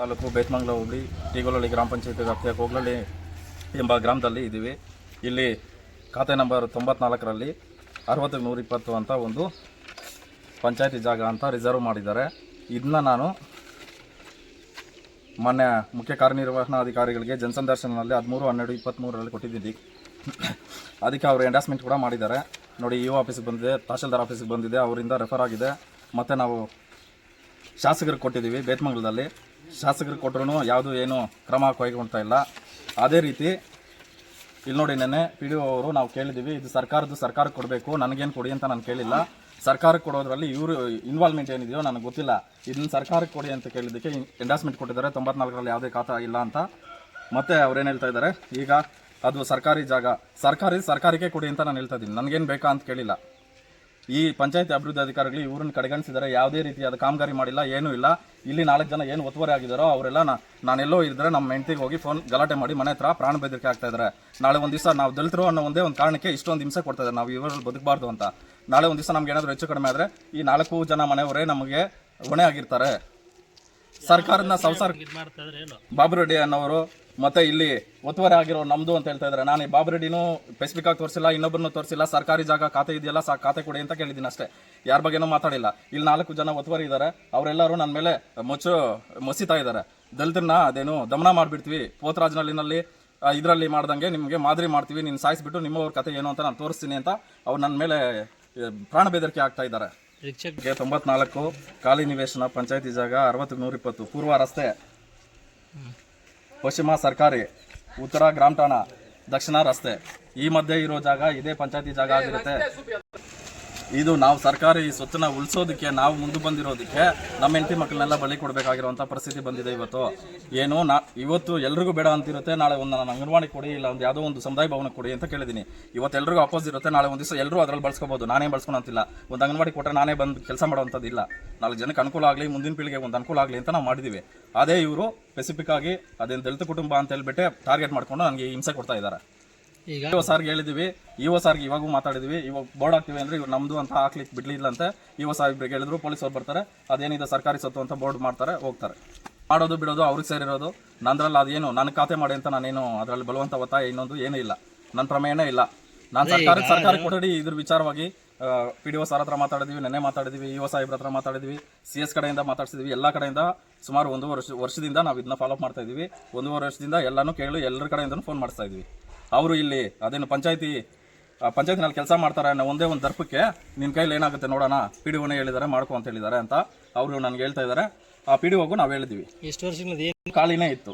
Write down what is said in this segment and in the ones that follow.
ತಾಲೂಕು ಬೇತ್ಮಂಗ್ಲ ಹೋಬಳಿ ಟೀಗೊಲಹಳ್ಳಿ ಗ್ರಾಮ ಪಂಚಾಯತಿ ವ್ಯಾಪ್ತಿಯ ಕೋಗ್ಲಹಳ್ಳಿ ಎಂಬ ಗ್ರಾಮದಲ್ಲಿ ಇದ್ದೀವಿ. ಇಲ್ಲಿ ಖಾತೆ ನಂಬರ್ ತೊಂಬತ್ನಾಲ್ಕರಲ್ಲಿ ಅರವತ್ತು ನೂರ ಇಪ್ಪತ್ತು ಅಂತ ಒಂದು ಪಂಚಾಯತಿ ಜಾಗ ಅಂತ ರಿಸರ್ವ್ ಮಾಡಿದ್ದಾರೆ. ಇದನ್ನ ನಾನು ಮೊನ್ನೆ ಮುಖ್ಯ ಕಾರ್ಯನಿರ್ವಹಣಾಧಿಕಾರಿಗಳಿಗೆ ಜನಸಂದರ್ಶನದಲ್ಲಿ ಹದಿಮೂರು, ಹನ್ನೆರಡು ಇಪ್ಪತ್ತ್ಮೂರರಲ್ಲಿ ಕೊಟ್ಟಿದ್ದೀನಿ ಅದಕ್ಕೆ ಅವರು ಎಂಡಾಸ್ಮೆಂಟ್ ಕೂಡ ಮಾಡಿದ್ದಾರೆ. ನೋಡಿ, ಇ ಆಫೀಸಿಗೆ ಬಂದಿದೆ, ತಹಶೀಲ್ದಾರ್ ಆಫೀಸಿಗೆ ಬಂದಿದೆ, ಅವರಿಂದ ರೆಫರ್ ಆಗಿದೆ. ಮತ್ತು ನಾವು ಶಾಸಕರಿಗೆ ಕೊಟ್ಟಿದ್ದೀವಿ ಬೇತ್ಮಂಗಲದಲ್ಲಿ. ಶಾಸಕರಿಗೆ ಕೊಟ್ಟರು ಯಾವುದು ಏನು ಕ್ರಮ ಕೈಗೊಳ್ತಾ ಇಲ್ಲ. ಅದೇ ರೀತಿ, ಇಲ್ಲಿ ನೋಡಿ ನೆನ್ನೆ ಪಿ ಡಿ ಅವರು ನಾವು ಕೇಳಿದ್ದೀವಿ, ಇದು ಸರ್ಕಾರದ್ದು ಸರ್ಕಾರಕ್ಕೆ ಕೊಡಬೇಕು, ನನಗೇನು ಕೊಡಿ ಅಂತ ನಾನು ಕೇಳಿಲ್ಲ. ಸರ್ಕಾರಕ್ಕೆ ಕೊಡೋದ್ರಲ್ಲಿ ಇವರು ಇನ್ವಾಲ್ವ್ಮೆಂಟ್ ಏನಿದೆಯೋ ನನಗೆ ಗೊತ್ತಿಲ್ಲ. ಇದನ್ನ ಸರ್ಕಾರಕ್ಕೆ ಕೊಡಿ ಅಂತ ಕೇಳಿದ್ದಕ್ಕೆ ಎಂಡಾಸ್ಮೆಂಟ್ ಕೊಟ್ಟಿದ್ದಾರೆ, ತೊಂಬತ್ನಾಲ್ಕರಲ್ಲಿ ಯಾವುದೇ ಖಾತಾ ಇಲ್ಲ ಅಂತ. ಮತ್ತೆ ಅವ್ರೇನು ಹೇಳ್ತಾ ಇದ್ದಾರೆ, ಈಗ ಅದು ಸರ್ಕಾರಿ ಜಾಗ, ಸರ್ಕಾರಿ ಸರ್ಕಾರಕ್ಕೆ ಕೊಡಿ ಅಂತ ನಾನು ಹೇಳ್ತಾ ಇದ್ದೀನಿ. ನನಗೇನು ಬೇಕಾ ಅಂತ ಕೇಳಿಲ್ಲ. ಈ ಪಂಚಾಯತಿ ಅಭಿವೃದ್ಧಿ ಅಧಿಕಾರಿಗಳು ಇವ್ರನ್ನ ಕಡೆಗಣಿಸಿದ್ದಾರೆ ಯಾವುದೇ ರೀತಿಯಾದ ಕಾಮಗಾರಿ ಮಾಡಿಲ್ಲ ಏನೂ ಇಲ್ಲ. ಇಲ್ಲಿ ನಾಲ್ಕು ಜನ ಏನು ಒತ್ತುವರಿ ಆಗಿದ್ದಾರೋ ಅವರೆಲ್ಲ ನಾನೆಲ್ಲೋ ಇದ್ದರೆ ನಮ್ಮ ಹೆಂಡತಿಗೆ ಹೋಗಿ ಫೋನ್ ಗಲಾಟೆ ಮಾಡಿ ಮನೆ ಹತ್ರ ಪ್ರಾಣ ಬೆದರಿಕೆ ಆಗ್ತಾ ಇದ್ದಾರೆ ನಾಳೆ ಒಂದು ದಿವಸ ನಾವು ದಲಿತರು ಅನ್ನೋ ಒಂದೇ ಒಂದು ಕಾರಣಕ್ಕೆ ಇಷ್ಟೊಂದು ಹಿಂಸೆ ಕೊಡ್ತಾ ಇದ್ದಾರೆ ನಾವು ಇವರಲ್ಲಿ ಬದುಕಬಾರ್ದು ಅಂತ. ನಾಳೆ ಒಂದು ದಿವಸ ನಮ್ಗೆ ಏನಾದರೂ ಹೆಚ್ಚು ಕಡಿಮೆ ಆದರೆ ಈ ನಾಲ್ಕು ಜನ ಮನೆಯವರೇ ನಮಗೆ ಹೊಣೆ ಆಗಿರ್ತಾರೆ. ಸರ್ಕಾರದ ಸಂಸಾರ ಬಾಬು ರೆಡ್ಡಿ ಅನ್ನೋರು ಮತ್ತೆ ಇಲ್ಲಿ ಒತ್ತುವರಿ ಆಗಿರೋ ನಮ್ದು ಅಂತ ಹೇಳ್ತಾ ಇದ್ದಾರೆ. ನಾನು ಈ ಬಾಬು ರೆಡ್ಡಿನೂ ಸ್ಪೆಸಿಫಿಕ್ ಆಗಿ ತೋರಿಸಿಲ್ಲ ಇನ್ನೊಬ್ಬರನ್ನು ತೋರಿಸಿಲ್ಲ. ಸರ್ಕಾರಿ ಜಾಗ ಖಾತೆ ಇದೆಯಲ್ಲ ಸಾ ಖಾತೆ ಕೊಡಿ ಅಂತ ಕೇಳಿದ್ದೀನಿ ಅಷ್ಟೇ. ಯಾರ ಬಗ್ಗೆನೂ ಮಾತಾಡಿಲ್ಲ. ಇಲ್ಲಿ ನಾಲ್ಕು ಜನ ಒತ್ತುವರಿ ಇದ್ದಾರೆ. ಅವರೆಲ್ಲರೂ ನನ್ನ ಮೇಲೆ ಮುಚ್ಚು ಮುಸಿತಾ ಇದ್ದಾರೆ. ದಲಿತರನ್ನ ಅದೇನು ದಮನ ಮಾಡಿಬಿಡ್ತೀವಿ. ಪೋತರಾಜ್ನಲ್ಲಿನಲ್ಲಿ ಇದರಲ್ಲಿ ಮಾಡ್ದಂಗೆ ನಿಮಗೆ ಮಾದರಿ ಮಾಡ್ತೀವಿ. ನೀನು ಸಾಯಿಸ್ಬಿಟ್ಟು ನಿಮ್ಮವ್ರ ಕತೆ ಏನು ಅಂತ ನಾನು ತೋರಿಸ್ತೀನಿ ಅಂತ ಅವ್ರು ನನ್ನ ಮೇಲೆ ಪ್ರಾಣ ಬೆದರಿಕೆ ಆಗ್ತಾ ಇದ್ದಾರೆ. ಗೆ ತೊಂಬತ್ನಾಲ್ಕು ಖಾಲಿ ನಿವೇಶನ ಪಂಚಾಯತಿ ಜಾಗ ಅರವತ್ತು ನೂರಿಪ್ಪತ್ತು ಪೂರ್ವ ರಸ್ತೆ. ಪಶ್ಚಿಮ ಸರ್ಕಾರಿ. ಉತ್ತರ ಗ್ರಾಮ ಠಾಣಾ ದಕ್ಷಿಣ ರಸ್ತೆ. ಈ ಮಧ್ಯೆ ಇರೋ ಜಾಗ ಇದೇ ಪಂಚಾಯತಿ ಜಾಗ ಆಗಿರುತ್ತೆ. ಇದು ನಾವು ಸರ್ಕಾರಿ ಸ್ವತ್ತನ್ನ ಉಳಿಸೋದಕ್ಕೆ, ನಾವು ಮುಂದೆ ಬಂದಿರೋದಕ್ಕೆ ನಮ್ಮ ಹೆಂಡತಿ ಮಕ್ಕಳನ್ನೆಲ್ಲ ಬಲಿ ಕೊಡಬೇಕಾಗಿರುವಂಥ ಪರಿಸ್ಥಿತಿ ಬಂದಿದೆ ಇವತ್ತು. ಏನು, ನಾ, ಇವತ್ತು ಎಲ್ರಿಗೂ ಬೇಡ ಅಂತಿರುತ್ತೆ, ನಾಳೆ ಒಂದು ನಾನು ಅಂಗನವಾಡಿ ಕೊಡಿ, ಇಲ್ಲ ಒಂದು ಯಾವುದೋ ಒಂದು ಸಮುದಾಯ ಭವನ ಕೊಡಿ ಅಂತ ಕೇಳಿದ್ದೀನಿ. ಇವತ್ತು ಎಲ್ರಿಗೂ ಅಪೋಸ್ ಇರುತ್ತೆ, ನಾಳೆ ಒಂದು ದಿವಸ ಎಲ್ಲರೂ ಅದರಲ್ಲಿ ಬಳಸ್ಕೋಬೋದು. ನಾನೇ ಬಳಸ್ಕೊಳಂತಿಲ್ಲ ಒಂದು ಅಂಗನವಾಡಿ ಕೊಟ್ಟರೆ ನಾನೇ ಬಂದು ಕೆಲಸ ಮಾಡುವಂಥದ್ದಿಲ್ಲ ನಾಲ್ಕು ಜನಕ್ಕೆ ಅನುಕೂಲ ಆಗಲಿ, ಮುಂದಿನ ಪೀಳಿಗೆ ಒಂದು ಅನುಕೂಲ ಆಗಲಿ ಅಂತ ನಾವು ಮಾಡಿದ್ದೀವಿ ಅದೇ ಇವರು ಸ್ಪೆಸಿಫಿಕ್ ಆಗಿ ಅದೇನು ದಲಿತ ಕುಟುಂಬ ಅಂತ ಹೇಳ್ಬಿಟ್ಟು ಟಾರ್ಗೆಟ್ ಮಾಡಿಕೊಂಡು ನನಗೆ ಹಿಂಸೆ ಕೊಡ್ತಾ ಇದ್ದಾರೆ. ಈಗ ಇವ ಸಾರ್ಗೆ ಹೇಳಿದ್ವಿ ಇವ ಸಾರ್ಗೆ ಇವಾಗೂ ಮಾತಾಡಿದ್ವಿ ಇವಾಗ ಬೋರ್ಡ್ ಹಾಕ್ತಿವಿ ಅಂದ್ರೆ ಇವಾಗ ನಮ್ದು ಅಂತ ಹಾಕ್ಲಿಕ್ಕೆ ಬಿಡ್ಲಿಲ್ಲ ಅಂತ ಇವ ಸಾಹೇಬ್ರಿಗೆ ಹೇಳಿದ್ರು ಪೊಲೀಸ್ ಅವ್ರು ಬರ್ತಾರೆ ಅದೇನಿದೆ ಸರ್ಕಾರಿ ಸತ್ತು ಅಂತ ಬೋರ್ಡ್ ಮಾಡ್ತಾರೆ ಹೋಗ್ತಾರೆ. ಮಾಡೋದು ಬಿಡೋದು ಅವ್ರಿಗೆ ಸೇರಿರೋದು. ನಂದ್ರಲ್ಲಿ ಅದೇನು ನನ್ನ ಖಾತೆ ಮಾಡಿ ಅಂತ ನಾನೇನು ಅದರಲ್ಲಿ ಬಲವಂತ ಒತ್ತಾಯ ಇನ್ನೊಂದು ಏನೂ ಇಲ್ಲ. ನನ್ನ ಪ್ರಮೇಯನೇ ಇಲ್ಲ. ನಾನು ಸರ್ಕಾರ ಸರ್ಕಾರಿ ಕೊಠಡಿ ಇದ್ರ ವಿಚಾರವಾಗಿ ಪಿ ಡಿ ಒ ಸರ್ ಹತ್ರ ಮಾತಾಡಿದ್ವಿ ನೆನ್ನೆ ಮಾತಾಡಿದ್ವಿ ಇ ಒ ಸಾಹೇಬ್ರ ಹತ್ರ ಮಾತಾಡಿದ್ವಿ ಸಿ ಎಸ್ ಕಡೆಯಿಂದ ಮಾತಾಡ್ಸಿದ್ವಿ ಎಲ್ಲ ಕಡೆಯಿಂದ ಸುಮಾರು ಒಂದು ವರ್ಷ ವರ್ಷದಿಂದ ನಾವು ಇದನ್ನ ಫಾಲೋ ಮಾಡ್ತಾ ಇದೀವಿ. ಒಂದೂವರೆ ವರ್ಷದಿಂದ ಎಲ್ಲಾನು ಕೇಳಿ ಎಲ್ಲರ ಕಡೆಯಿಂದನೂ ಫೋನ್ ಮಾಡಿಸ್ತಾ ಇದ್ವಿ. ಅವರು ಇಲ್ಲಿ ಅದೇನು ಪಂಚಾಯತಿ ಪಂಚಾಯತಿನಲ್ಲಿ ಕೆಲಸ ಮಾಡ್ತಾರೆ ಅನ್ನೋ ಒಂದೇ ಒಂದು ದರ್ಪಕ್ಕೆ ನಿನ್ನ ಕೈಲಿ ಏನಾಗುತ್ತೆ ನೋಡೋಣ ಪಿ ಡಿ ಒನೇ ಹೇಳಿದ್ದಾರೆ ಮಾಡ್ಕೊ ಅಂತ ಹೇಳಿದ್ದಾರೆ ಅಂತ ಅವರು ನನಗೆ ಹೇಳ್ತಾ ಇದ್ದಾರೆ ಆ ಪಿ ಡಿ ಒಗೂ ನಾವು ಹೇಳಿದ್ವಿ. ಎಷ್ಟು ವರ್ಷದಿಂದ ಏನು ಖಾಲಿನೇ ಇತ್ತು.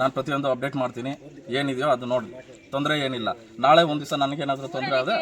ನಾನು ಪ್ರತಿಯೊಂದು ಅಪ್ಡೇಟ್ ಮಾಡ್ತೀನಿ ಏನಿದೆಯೋ ಅದು ನೋಡಿ ತೊಂದರೆ ಏನಿಲ್ಲ. ನಾಳೆ ಒಂದು ದಿವಸ ನನಗೇನಾದರೂ ತೊಂದರೆ ಆದರೆ